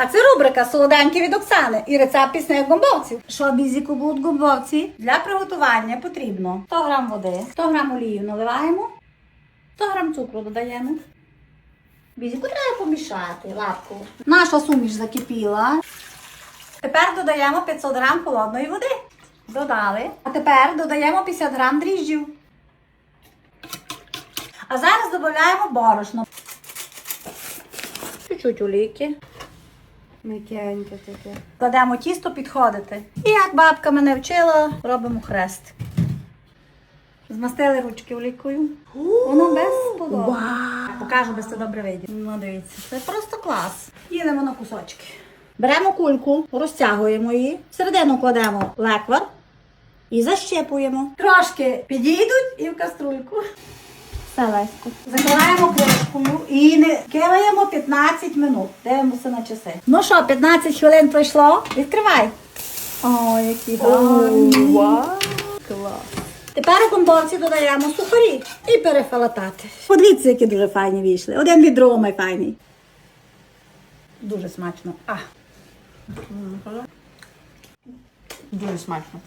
А це рубрика Солоденькі від Оксани і рецепт пісних гомбовців. Що бізіку будуть гомбовці? Для приготування потрібно 100 грам води, 100 грам олію наливаємо, 100 грам цукру додаємо. Бізіку треба помішати лапку. Наша суміш закипіла. Тепер додаємо 500 грам холодної води. Додали. А тепер додаємо 50 грам дріжджів. А зараз додаємо борошно. Чуть-чуть олійки. М'якеньке таке. Кладемо тісто підходити. І як бабка мене вчила, робимо хрест. Змастили ручки олійкою. Воно без безподобно. Покажу, би це добре видів. Ну, дивіться, це просто клас. Їдемо на кусочки. Беремо кульку, розтягуємо її, всередину кладемо леквар і защепуємо. Трошки підійдуть і в каструльку. Все лесько. Закриваємо кришкою і не киваємо 15 минут. Дивимося на часи. Ну що, 15 хвилин пройшло. Відкривай. О, які гарні. Вау! Клас. Тепер у гомбовці додаємо сухарі і перефалатати. Подивіться, які дуже файні вийшли. Один від другого файний. Дуже смачно. А. Дуже смачно.